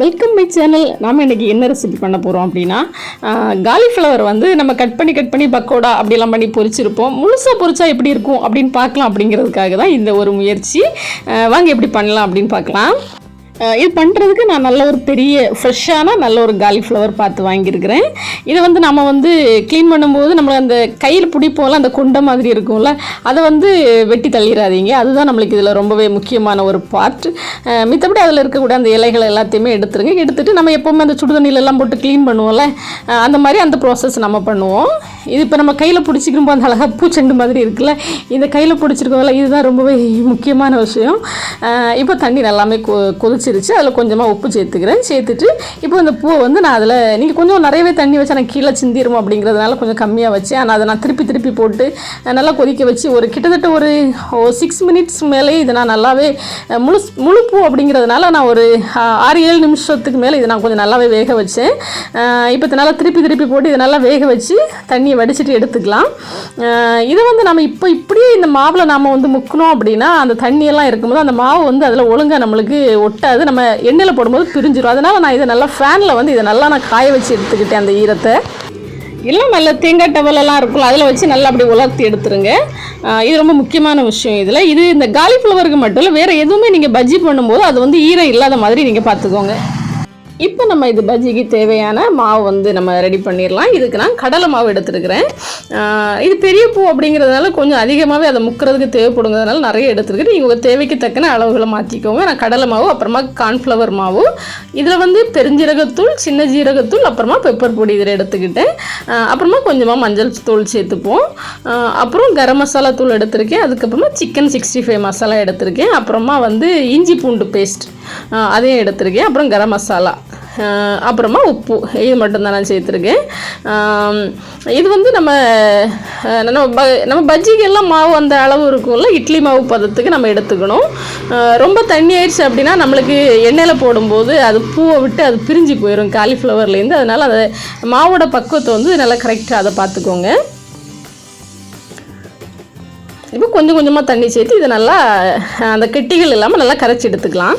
Welcome my channel நாம் இன்னைக்கு என்ன ரெசிபி பண்ண போகிறோம் அப்படின்னா காலிஃப்ளவர் வந்து நம்ம கட் பண்ணி கட் பண்ணி பக்கோடா அப்படிலாம் பண்ணி பொரிச்சிருப்போம். முழுசாக பொரிச்சா எப்படி இருக்கும் அப்படின்னு பார்க்கலாம் அப்படிங்கிறதுக்காக தான் இந்த ஒரு முயற்சி. வாங்க எப்படி பண்ணலாம் அப்படின்னு பார்க்கலாம். இது பண்ணுறதுக்கு நான் நல்ல ஒரு பெரிய ஃப்ரெஷ்ஷான நல்ல ஒரு காலிஃப்ளவர் பார்த்து வாங்கியிருக்கிறேன். இதை வந்து நம்ம வந்து க்ளீன் பண்ணும்போது நம்ம அந்த கையில் பிடிப்போம்ல அந்த குண்டை மாதிரி இருக்கும்ல அதை வந்து வெட்டி தள்ளிடாதீங்க. அதுதான் நம்மளுக்கு இதில் ரொம்பவே முக்கியமான ஒரு பார்ட் மித்தபடி அதில் இருக்கக்கூடிய அந்த இலைகள் எல்லாத்தையுமே எடுத்துருங்க. எடுத்துகிட்டு நம்ம எப்போவுமே அந்த சுடுதண்ணிலெல்லாம் போட்டு க்ளீன் பண்ணுவோம்ல அந்த மாதிரி அந்த ப்ராசஸ் நம்ம பண்ணுவோம். இது இப்போ நம்ம கையில் பிடிச்சிக்கிறப்போ அந்த அழகாக பூச்செண்டு மாதிரி இருக்குல்ல இந்த கையில் பிடிச்சிருக்கோம்ல இதுதான் ரொம்பவே முக்கியமான விஷயம். இப்போ தண்ணி நல்லாமே கொ கொதிச்சிருச்சு. அதில் கொஞ்சமாக உப்பு சேர்த்துக்கிறேன். சேர்த்துட்டு இப்போ இந்த பூவை வந்து நான் அதில் நீங்கள் கொஞ்சம் நிறையவே தண்ணி வச்சு எனக்கு கீழே சிந்திரும் அப்படிங்கிறதுனால கொஞ்சம் கம்மியாக வச்சு ஆனால் அதை நான் திருப்பி திருப்பி போட்டு நல்லா கொதிக்க வச்சு ஒரு கிட்டத்தட்ட ஒரு சிக்ஸ் மினிட்ஸ் மேலே இதை நான் நல்லாவே முழு முழு பூ அப்படிங்கிறதுனால நான் ஒரு ஆறு ஏழு நிமிஷத்துக்கு மேலே இதை நான் கொஞ்சம் நல்லாவே வேக வச்சேன். இப்போ நல்லா திருப்பி திருப்பி போட்டு இதை நல்லா வேக வச்சு தண்ணி தண்ணியை வடிச்சிட்டு எடுத்துக்கலாம். இது இதை வந்து நம்ம இப்போ இப்படியே இந்த மாவில் நாம் வந்து முக்கணும் அப்படின்னா அந்த தண்ணியெல்லாம் இருக்கும்போது அந்த மாவு வந்து அதில் ஒழுங்காக நம்மளுக்கு ஒட்டாது. நம்ம எண்ணெயில் போடும்போது பிரிஞ்சிடும் அதனால் நான் இதை நல்லா ஃபேனில் வந்து இதை நல்லா நான் காய வச்சு எடுத்துக்கிட்டேன் அந்த ஈரத்தை. எல்லாம் நல்ல தேங்காய் டவலெல்லாம் இருக்கும்ல அதில் வச்சு நல்லா அப்படி உலர்த்தி எடுத்துருங்க. இது ரொம்ப முக்கியமான விஷயம் இதில். இது இந்த காலிஃப்ளவருக்கு மட்டும் இல்லை வேறு எதுவுமே நீங்கள் பஜ்ஜி பண்ணும்போது அது வந்து ஈரம் இல்லாத மாதிரி நீங்கள் பார்த்துக்கோங்க. இப்போ நம்ம இது பஜ்ஜிக்கு தேவையான மாவு வந்து நம்ம ரெடி பண்ணிடலாம். இதுக்கு நான் கடலை மாவு எடுத்துருக்கிறேன். இது பெரிய பூ அப்படிங்கிறதுனால கொஞ்சம் அதிகமாகவே அதை முக்கிறதுக்கு தேவைப்படுங்கிறதுனால நிறைய எடுத்துருக்கிறேன் நீங்கள் உங்கள் தேவைக்கு தக்கன அளவுகளை மாற்றிக்கோங்க நான் கடலை மாவு அப்புறமா கார்ன்ஃப்ளவர் மாவு. இதில் வந்து பெருஞ்சீரகத்தூள் சின்ன ஜீரகத்தூள் அப்புறமா பெப்பர் பொடி இதில் எடுத்துக்கிட்டேன். அப்புறமா கொஞ்சமாக மஞ்சள் தூள் சேர்த்துப்போம். அப்புறம் கரம் மசாலா தூள் எடுத்திருக்கேன். அதுக்கப்புறமா சிக்கன் சிக்ஸ்டி ஃபைவ் மசாலா எடுத்திருக்கேன். அப்புறமா வந்து இஞ்சி பூண்டு பேஸ்ட் அதையும் எடுத்திருக்கேன். அப்புறம் கரம் மசாலா. அப்புறமா உப்பு. இது மட்டும்தான் நான் சேர்த்துருக்கேன். இது வந்து நம்ம நம்ம ப நம்ம பஜ்ஜிக்கெல்லாம் மாவு அந்த அளவு இருக்கும்ல இட்லி மாவு பதத்துக்கு நம்ம எடுத்துக்கணும். ரொம்ப தண்ணி ஆயிடுச்சு அப்படின்னா நம்மளுக்கு எண்ணெயில் போடும்போது அது பூவை விட்டு அது பிரிஞ்சு போயிடும் காலிஃப்ளவர்லேருந்து. அதனால் அதை மாவோட பக்குவத்தை வந்து நல்லா கரெக்டாக அதை பார்த்துக்கோங்க. இப்போ கொஞ்சம் கொஞ்சமாக தண்ணி சேர்த்து இதை நல்லா அந்த கெட்டிகள் இல்லாமல் நல்லா கரைச்சி எடுத்துக்கலாம்.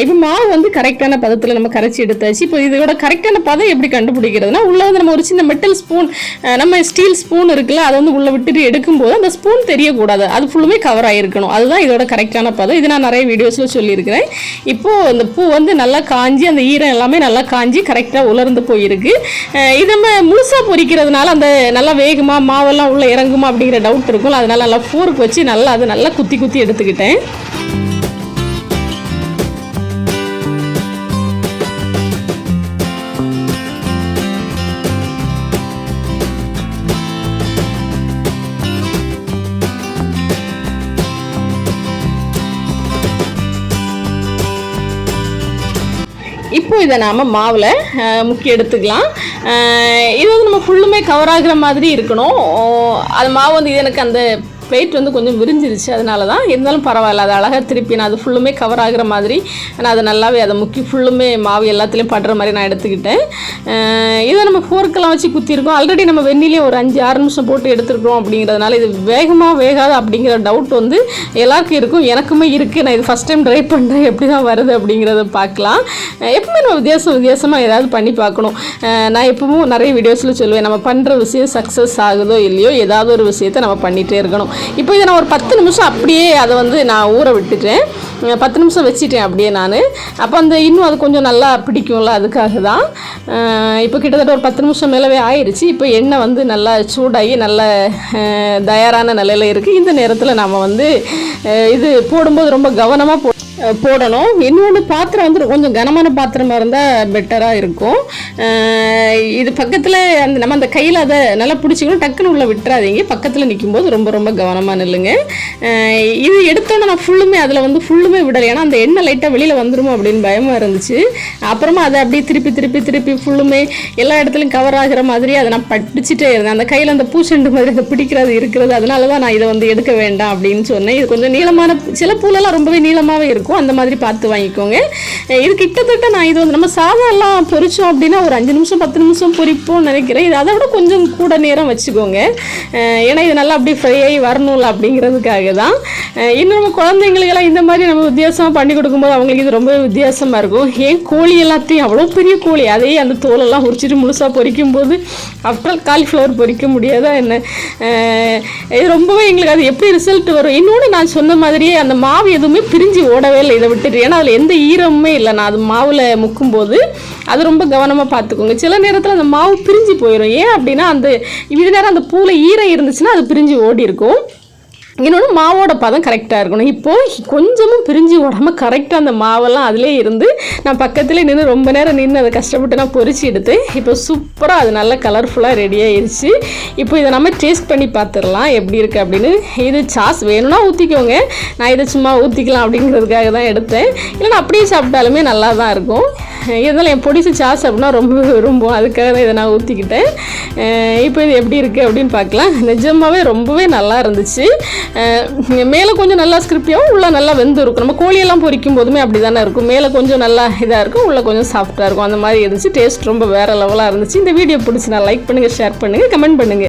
இப்போ மாவு வந்து கரெக்டான பதத்தில் நம்ம கரைச்சி எடுத்தாச்சு. இப்போ இதோட கரெக்டான பதம் எப்படி கண்டுபிடிக்கிறதுனா உள்ளே வந்து நம்ம ஒரு சின்ன மெட்டல் ஸ்பூன் நம்ம ஸ்டீல் ஸ்பூன் இருக்குல்ல அதை வந்து உள்ளே விட்டுட்டு எடுக்கும்போது அந்த ஸ்பூன் தெரியக்கூடாது. அது ஃபுல்லுமே கவர் ஆகிருக்கணும் அதுதான் இதோட கரெக்டான பதம். இது நான் நிறைய வீடியோஸில் சொல்லியிருக்கிறேன். இப்போது அந்த பூ வந்து நல்லா காஞ்சி அந்த ஈரம் எல்லாமே நல்லா காஞ்சி கரெக்டாக உலர்ந்து போயிருக்கு. இது நம்ம முழுசாக பொரிக்கிறதுனால அந்த நல்லா வேகமாக மாவெல்லாம் உள்ளே இறங்குமா அப்படிங்கிற டவுட் இருக்கும் அதனால நல்லா ஃபோருக்கு வச்சு நல்லா அதை நல்லா குத்தி குத்தி எடுத்துக்கிட்டேன். இப்போ இதை நாம் மாவில் முக்கி எடுத்துக்கலாம். இது வந்து நம்ம ஃபுல்லுமே கவர் ஆகுற மாதிரி இருக்கணும். அது மாவு வந்து இது எனக்கு அந்த பிளேட் வந்து கொஞ்சம் விரிஞ்சிருச்சு. அதனால தான் இருந்தாலும் பரவாயில்ல. அது அழகாக திருப்பி நான் அது ஃபுல்லுமே கவர் ஆகுற மாதிரி நான் அதை நல்லாவே அதை முக்கி ஃபுல்லுமே மாவு எல்லாத்துலேயும் படுற மாதிரி நான் எடுத்துக்கிட்டேன். இதை நம்ம ஃபோர்க்கெல்லாம் வச்சு குத்திருக்கோம். ஆல்ரெடி நம்ம வெந்நிலையும் ஒரு அஞ்சு ஆறு நிமிஷம் போட்டு எடுத்துருக்கோம் அப்படிங்கிறதுனால இது வேகமாக வேகாது அப்படிங்கிற டவுட் வந்து எல்லாருக்கும் இருக்கும். எனக்குமே இருக்குது நான் இது ஃபஸ்ட் டைம் ட்ரை பண்ணுறேன் எப்படி தான் வருது அப்படிங்கிறத பார்க்கலாம். எப்பவுமே நம்ம வித்தியாசம் வித்தியாசமாக ஏதாவது பண்ணி பார்க்கணும். நான் எப்பவும் நிறைய வீடியோஸில் சொல்லுவேன் நம்ம பண்ணுற விஷயம் சக்ஸஸ் ஆகுதோ இல்லையோ ஏதாவது ஒரு விஷயத்தை நம்ம பண்ணிகிட்டே இருக்கணும். இப்போ இதை நான் ஒரு பத்து நிமிஷம் அப்படியே அதை வந்து நான் ஊற விட்டுட்டேன். பத்து நிமிஷம் வச்சிட்டேன் அப்படியே நான். அப்போ அந்த இன்னும் அது கொஞ்சம் நல்லா பிடிக்கும்ல அதுக்காக தான். இப்போ கிட்டத்தட்ட ஒரு பத்து நிமிஷம் மேலவே ஆயிடுச்சு இப்போ எண்ணெய் வந்து நல்லா சூடாகி நல்ல தயாரான நிலையில் இருக்குது இந்த நேரத்தில் நம்ம வந்து இது போடும்போது ரொம்ப கவனமாக போ போடணும். இன்னொன்று பாத்திரம் வந்து கொஞ்சம் கனமான பாத்திரமாக இருந்தால் பெட்டராக இருக்கும். இது பக்கத்தில் அந்த நம்ம அந்த கையில் அதை நல்லா பிடிச்சிக்கணும். டக்குன்னு உள்ள விட்டுறாதீங்க. பக்கத்தில் நிற்கும்போது ரொம்ப ரொம்ப கவனமாக நில்லுங்க. இது எடுத்தோன்னே நான் ஃபுல்லுமே அதில் வந்து ஃபுல்லுமே விடலை. ஏன்னா அந்த எண்ணெய் லைட்டாக வெளியில் வந்துருமோ அப்படின்னு பயமாக இருந்துச்சு. அப்புறமா அதை அப்படியே திருப்பி திருப்பி திருப்பி ஃபுல்லுமே எல்லா இடத்துலையும் கவர் ஆகிற மாதிரி அதை நான் படிச்சுட்டே இருந்தேன். அந்த கையில் அந்த பூச்செண்டு மாதிரி அதை பிடிக்கிறது இருக்கிறது அதனால தான் நான் இதை வந்து எடுக்க வேண்டாம் அப்படின்னு சொன்னேன். இது கொஞ்சம் நீளமான சில பூலெல்லாம் ரொம்பவே நீளமாகவே இருக்கும். இருக்கும். அந்த மாதிரி பார்த்து வாங்கிக்கோங்க. இது கிட்டத்தட்ட நான் இது வந்து நம்ம சாதம்லாம் பொரிச்சோம் அப்படின்னா ஒரு அஞ்சு நிமிஷம் பத்து நிமிஷம் பொரிப்போம்னு நினைக்கிறேன். இது அதை விட கொஞ்சம் கூட நேரம் வச்சுக்கோங்க. ஏன்னா இது நல்லா அப்படியே ஃப்ரை ஆகி வரணும்ல அப்படிங்கிறதுக்காக தான். இன்னும் நம்ம குழந்தைங்களுக்கெல்லாம் இந்த மாதிரி நம்ம வித்தியாசமாக பண்ணி கொடுக்கும்போது அவங்களுக்கு இது ரொம்ப வித்தியாசமாக இருக்கும். ஏன் கோழி எல்லாத்தையும் அவ்வளோ பெரிய கோழி? அதையே அந்த தோலெல்லாம் உரிச்சிட்டு முழுசாக பொரிக்கும் போது ஆஃப்டர் காலிஃப்ளவர் பொரிக்க முடியாதா என்ன? இது ரொம்பவே எங்களுக்கு அது எப்படி ரிசல்ட் வரும்? இன்னொன்று நான் சொன்ன மாதிரியே அந்த மாவு எதுவுமே பிரிஞ்சு ஓடவே இல்லை இதை விட்டுட்டு. ஏன்னா அதில் எந்த ஈரமுமே இல்லை. நான் அது மாவில் முக்கும் போது அது ரொம்ப கவனமாக பார்த்துக்கோங்க. சில நேரத்தில் அந்த மாவு பிரிஞ்சு போயிடும் ஏன் அப்படின்னா அந்த இது நேரம் அந்த பூவில் ஈரம் இருந்துச்சுன்னா அது பிரிஞ்சு ஓடி இருக்கும் இன்னொன்று மாவோட பதம் கரெக்டாக இருக்கணும். இப்போது கொஞ்சமும் பிரிஞ்சு உடம்ப கரெக்டாக அந்த மாவெல்லாம் அதிலே இருந்து நான் பக்கத்தில் நின்று ரொம்ப நேரம் நின்று அதை கஷ்டப்பட்டு நான் பொறிச்சு எடுத்து இப்போ சூப்பராக அது நல்லா கலர்ஃபுல்லாக ரெடி ஆயிடுச்சு இப்போ இதை நம்ம டேஸ்ட் பண்ணி பார்த்துடலாம் எப்படி இருக்குது அப்படின்னு. இது சாஸ் வேணும்னா ஊற்றிக்கோங்க நான் இதை சும்மா ஊற்றிக்கலாம் அப்படிங்கிறதுக்காக தான் எடுத்தேன். இல்லைன்னா அப்படியே சாப்பிட்டாலுமே நல்லா தான் இருக்கும். இருந்தாலும் என் பிடிச்ச சாஸ் அப்படின்னா ரொம்ப விரும்பும். அதுக்காக தான் இதை நான் ஊற்றிக்கிட்டேன் இப்போ இது எப்படி இருக்குது அப்படின்னு பார்க்கலாம். நிஜமாகவே ரொம்பவே நல்லா இருந்துச்சு. மேலே கொஞ்சம் நல்லா ஸ்கிரிப்பியாகவும் உள்ளே நல்லா வெந்து இருக்கும். நம்ம கோழியெல்லாம் பொரிக்கும் போதுமே அப்படி தானே இருக்கும். மேலே கொஞ்சம் நல்லா இதாக இருக்கும் உள்ளே கொஞ்சம் சாஃப்ட்டாக இருக்கும். அந்த மாதிரி இருந்துச்சு. டேஸ்ட் ரொம்ப வேறு லெவலாக இருந்துச்சு. இந்த வீடியோ பிடிச்சி நான் லைக் பண்ணுங்கள் ஷேர் பண்ணுங்கள் கமெண்ட் பண்ணுங்கள்